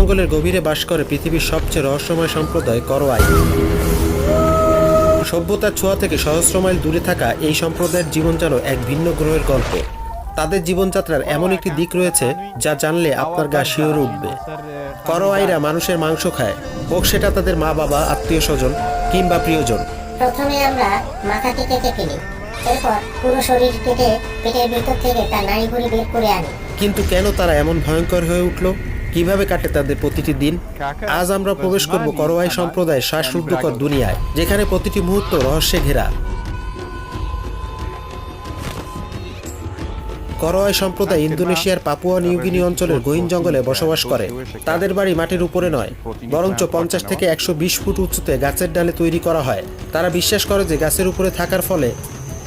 জঙ্গলের গভীরে বাস করে পৃথিবীর সবচেয়ে রহস্যময় সম্প্রদায় করোয়াই। সভ্যতার ছোঁয়া থেকে সহস্র মাইল দূরে থাকা এই সম্প্রদায়ের জীবন যেন এক ভিন্ন গ্রহের গল্প। তাদের জীবনযাত্রার এমন একটি দিক রয়েছে যা জানলে আপনার গা শিওরে উঠবে। করোয়াইরা মানুষের মাংস খায়, হোক সেটা তাদের মা বাবা, আত্মীয় স্বজন কিংবা প্রিয়জন। প্রথমে আমরা মাথাটি কেটে ফেলি, এরপর পুরো শরীর কেটে পেটের ভিতর থেকে তার বের করে আনি। কিন্তু কেন তারা এমন ভয়ঙ্কর হয়ে উঠল? কীভাবে কাটে তাদের প্রতিটি দিন? আজ আমরা প্রবেশ করব করোয়াই সম্প্রদায়ের শ্বাসরুদ্ধকর দুনিয়ায় যেখানে প্রতিটি মুহূর্ত রহস্যে ঘেরা। করোয়াই সম্প্রদায় ইন্দোনেশিয়ার পাপুয়া নিউগিনি অঞ্চলের গহীন জঙ্গলে বসবাস করে। তাদের বাড়ি মাটির উপরে নয় বরঞ্চ পঞ্চাশ থেকে একশো বিশ ফুট উঁচুতে গাছের ডালে তৈরি করা হয়। তারা বিশ্বাস করে যে গাছের উপরে থাকার ফলে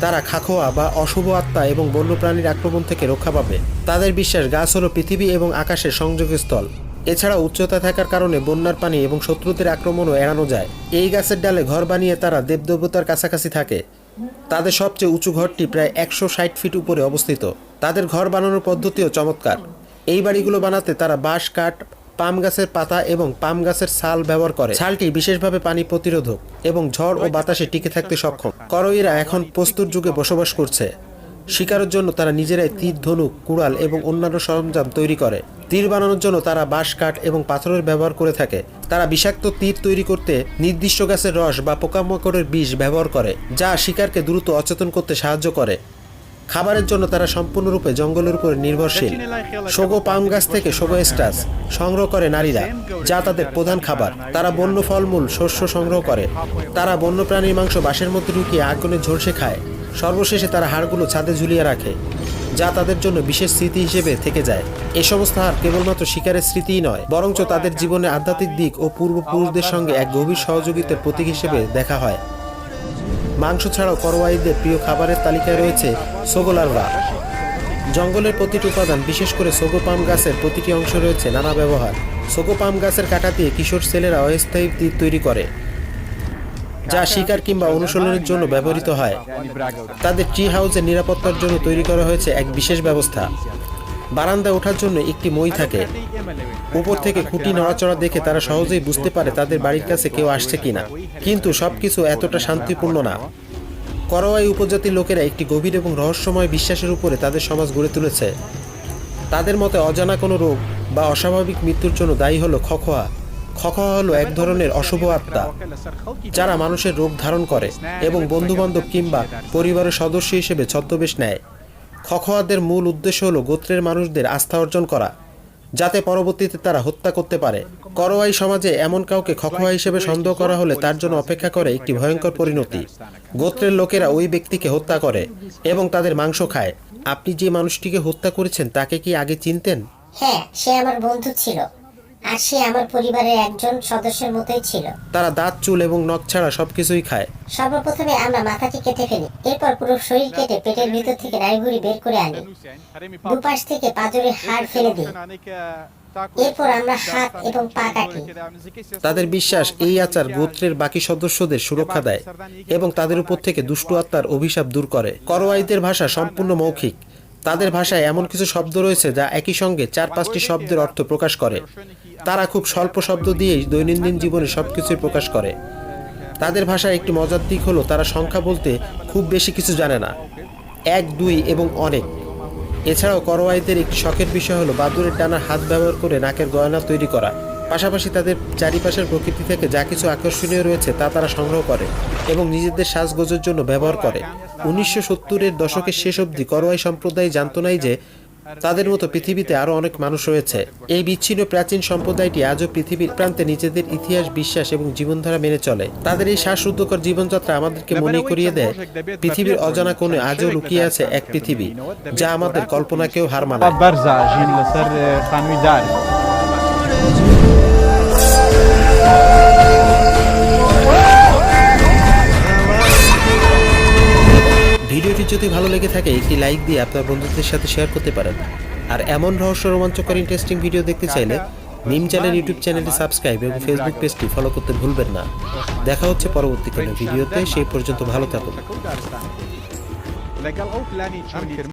তারা খাখোয়া বা অশুভ আত্মা এবং বন্যপ্রাণীর আক্রমণ থেকে রক্ষা পাবে। তাদের বিশ্বাস গাছ হলো পৃথিবী এবং আকাশের সংযোগস্থল। এছাড়া উচ্চতা থাকার কারণে বন্যার পানি এবং শত্রুদের আক্রমণও এড়ানো যায়। এই গাছের ডালে ঘর বানিয়ে তারা দেবদেবতার কাছাকাছি থাকে। তাদের সবচেয়ে উঁচু ঘরটি প্রায় একশো ষাট ফিট উপরে অবস্থিত। তাদের ঘর বানানোর পদ্ধতিও চমৎকার। এই বাড়িগুলো বানাতে তারা বাঁশ, কাঠ পাম গাছের পাতা এবং পাম গাছের ছাল ব্যবহার করে। ছালটি বিশেষভাবে পানি প্রতিরোধক এবং ঝড় ও বাতাসে টিকে থাকতে সক্ষম। করইরা এখন প্রস্তুর যুগে বসবাস করছে। শিকারের জন্য তারা নিজেরাই তীর ধনুক, কুড়াল এবং অন্যান্য সরঞ্জাম তৈরি করে। তীর বানানোর জন্য তারা বাঁশ, কাঠ এবং পাথরের ব্যবহার করে থাকে। তারা বিষাক্ত তীর তৈরি করতে নির্দিষ্ট গাছের রস বা পোকামাকড়ের বিষ ব্যবহার করে, যা শিকারকে দ্রুত অচেতন করতে সাহায্য করে। খাবারের জন্য তারা সম্পূর্ণরূপে জঙ্গলের উপর নির্ভরশীল। সোগো পাম গাছ থেকে সোগো স্টাস সংগ্রহ করে নারীরা, যা তাদের প্রধান খাবার। তারা বন্য ফলমূল, শস্য সংগ্রহ করে। তারা বন্যপ্রাণীর মাংস বাঁশের মধ্যে ঢুকিয়ে আগুনে ঝলসে খায়। সর্বশেষে তারা হাড়গুলো ছাদে ঝুলিয়ে রাখে, যা তাদের জন্য বিশেষ স্মৃতি হিসেবে থেকে যায়। এ সমস্ত হার কেবলমাত্র শিকারের স্মৃতিই নয়, বরঞ্চ তাদের জীবনে আধ্যাত্মিক দিক ও পূর্বপুরুষদের সঙ্গে এক গভীর সহযোগিতার প্রতীক হিসেবে দেখা হয়। মাংস ছাড়াও করোয়াইদের প্রিয় খাবারের তালিকায় রয়েছে সোগোলারভা জঙ্গলের প্রতিটি উপাদান, বিশেষ করে সোগো পাম গাছের প্রতিটি অংশ রয়েছে নানা ব্যবহার। সোগো পাম গাছের কাটা দিয়ে কিশোর ছেলেরা অস্থায়ী তীর তৈরি করে, যা শিকার কিংবা অনুশীলনের জন্য ব্যবহৃত হয়। তাদের ট্রি হাউসের নিরাপত্তার জন্য তৈরি করা হয়েছে এক বিশেষ ব্যবস্থা। বারান্দায় ওঠার জন্য একটি মই থাকে। উপর থেকে খুঁটি নড়াচড়া দেখে তারা সহজেই বুঝতে পারে তাদের বাড়ির কাছে কেউ আসছে কিনা। কিন্তু সবকিছু এতটা শান্তিপূর্ণ না। করোয়াই উপজাতির লোকেরা একটি গভীর এবং রহস্যময় বিশ্বাসের উপরে তাদের সমাজ গড়ে তুলেছে। তাদের মতে অজানা কোনো রোগ বা অস্বাভাবিক মৃত্যুর জন্য দায়ী হলো খখোয়া খখোয়া হলো এক ধরনের অশুভ আত্মা, যারা মানুষের রোগ ধারণ করে এবং বন্ধুবান্ধব কিংবা পরিবারের সদস্য হিসেবে ছদ্মবেশ নেয়। খখোয়াদের মূল উদ্দেশ্য হলো গোত্রের মানুষদের আস্থা অর্জন করা, যাতে পরবর্তীতে তারা হত্যা করতে পারে। করোয়াই সমাজে এমন কাউকে খখোয়া হিসেবে সন্দেহ করা হলে তার জন্য অপেক্ষা করে একটি ভয়ঙ্কর পরিণতি। গোত্রের লোকেরা ওই ব্যক্তিকে হত্যা করে এবং তাদের মাংস খায়। আপনি যে মানুষটিকে হত্যা করেছেন, তাকে কি আগে চিনতেন? হ্যাঁ সে আমার বন্ধু ছিল। আর সে আমার পরিবারের একজন সদস্যের মতোই ছিল। তারা দাঁত চুল এবং নখ ছাড়া সবকিছুই খায়। সর্বপ্রথমে আমরা মাথাটি কেটে ফেলি এরপর পুরো শরীর কেটে পেটের ভিতর থেকে নাড়িভুড়ি বের করে আনি। দুপাশ থেকে পাঁজরের হাড় ফেলে দিই। এরপর আমরা হাত এবং পা কাটি। তাদের বিশ্বাস এই আচার গোত্রের বাকি সদস্যদের সুরক্ষা দেয় এবং তাদের উপর থেকে দুষ্ট আত্মার অভিশাপ দূর করে। করোয়াইদের ভাষা সম্পূর্ণ মৌখিক। তাদের ভাষায় এমন কিছু শব্দ রয়েছে যা একই সঙ্গে চার পাঁচটি শব্দের অর্থ প্রকাশ করে। তারা খুব স্বল্প শব্দ দিয়েই দৈনন্দিন জীবনে সবকিছুই প্রকাশ করে। তাদের ভাষায় একটি মজার দিক হলো, তারা সংখ্যা বলতে খুব বেশি কিছু জানে না। এক, দুই এবং অনেক। এছাড়াও করোয়াইদের একটি শখের বিষয় হলো বাদুরের ডানার হাত ব্যবহার করে নাকের গয়না তৈরি করা। পাশাপাশি তাদের চারিপাশের প্রকৃতি থেকে যা কিছু আকর্ষণীয় রয়েছে তা তারা সংগ্রহ করে এবং নিজেদের সাজগোজের জন্য ব্যবহার করে। উনিশশো সত্তরের দশকের শেষ অবধি করোয়াই সম্প্রদায় জানতো নাই যে তাদের মতো পৃথিবীতে আরও অনেক মানুষ রয়েছে। এই বিচ্ছিন্ন প্রাচীন সম্প্রদায়টি আজও পৃথিবীর প্রান্তে নিজেদের ইতিহাস বিশ্বাস এবং জীবনধারা মেনে চলে। তাদের এই শ্বাসরুদ্ধকর জীবনযাত্রা আমাদেরকে মনে করিয়ে দেয় পৃথিবীর অজানা কোণে আজও লুকিয়ে আছে এক পৃথিবী যা আমাদের কল্পনাকেও হার মানায়। ভিডিওটি যদি ভালো লেগে থাকে, একটি লাইক দিয়ে আপনার বন্ধুদের সাথে শেয়ার করতে পারেন। আর এমন রহস্য রোমাঞ্চকর ইন্টারেস্টিং ভিডিও দেখতে চাইলে নিম চ্যানেল ইউটিউব চ্যানেলটি সাবস্ক্রাইব এবং ফেসবুক পেজটি ফলো করতে ভুলবেন না। দেখা হচ্ছে পরবর্তীকালে ভিডিওতে সেই পর্যন্ত ভালো থাকুন।